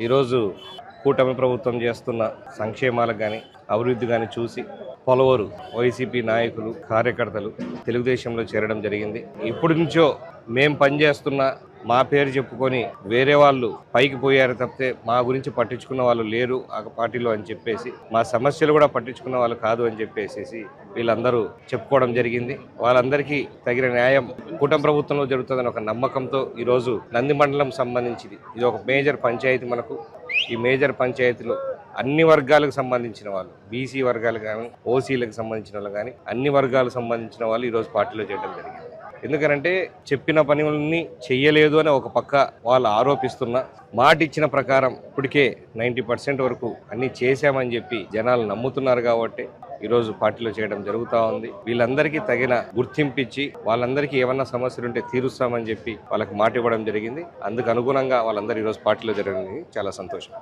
ఈరోజు కూటమి ప్రభుత్వం చేస్తున్న సంక్షేమాలకు కానీ అభివృద్ధి కానీ చూసి పలువురు వైసీపీ నాయకులు కార్యకర్తలు తెలుగుదేశంలో చేరడం జరిగింది. ఇప్పటి నుంచో మేం పనిచేస్తున్న మా పేరు చెప్పుకొని వేరే వాళ్ళు పైకి పోయారు తప్పితే మా గురించి పట్టించుకున్న వాళ్ళు లేరు ఆ పార్టీలో అని చెప్పేసి మా సమస్యలు కూడా పట్టించుకున్న వాళ్ళు కాదు అని చెప్పేసి వీళ్ళందరూ చెప్పుకోవడం జరిగింది. వాళ్ళందరికీ తగిన న్యాయం కూటమి ప్రభుత్వంలో జరుగుతుందని ఒక నమ్మకంతో ఈరోజు నంది మండలం సంబంధించింది. ఇది ఒక మేజర్ పంచాయతీ మనకు. ఈ మేజర్ పంచాయతీలో అన్ని వర్గాలకు సంబంధించిన వాళ్ళు బీసీ వర్గాలు కానీ ఓసీలకు సంబంధించిన వాళ్ళు కానీ అన్ని వర్గాలకు సంబంధించిన వాళ్ళు ఈరోజు పార్టీలో చేయడం జరిగింది. ఎందుకనంటే చెప్పిన పనులన్నీ చెయ్యలేదు అని ఒక పక్క వాళ్ళు ఆరోపిస్తున్న మాట ఇచ్చిన ప్రకారం ఇప్పటికే నైంటీ పర్సెంట్ వరకు అన్ని చేశామని చెప్పి జనాలు నమ్ముతున్నారు కాబట్టి ఈరోజు పార్టీలో చేయడం జరుగుతూ ఉంది. వీళ్ళందరికీ తగిన గుర్తింపు ఇచ్చి వాళ్ళందరికీ ఏమన్నా సమస్యలు ఉంటే తీరుస్తామని చెప్పి వాళ్ళకి మాట ఇవ్వడం జరిగింది. అందుకు అనుగుణంగా వాళ్ళందరూ ఈరోజు పార్టీలో జరగడం చాలా సంతోషం.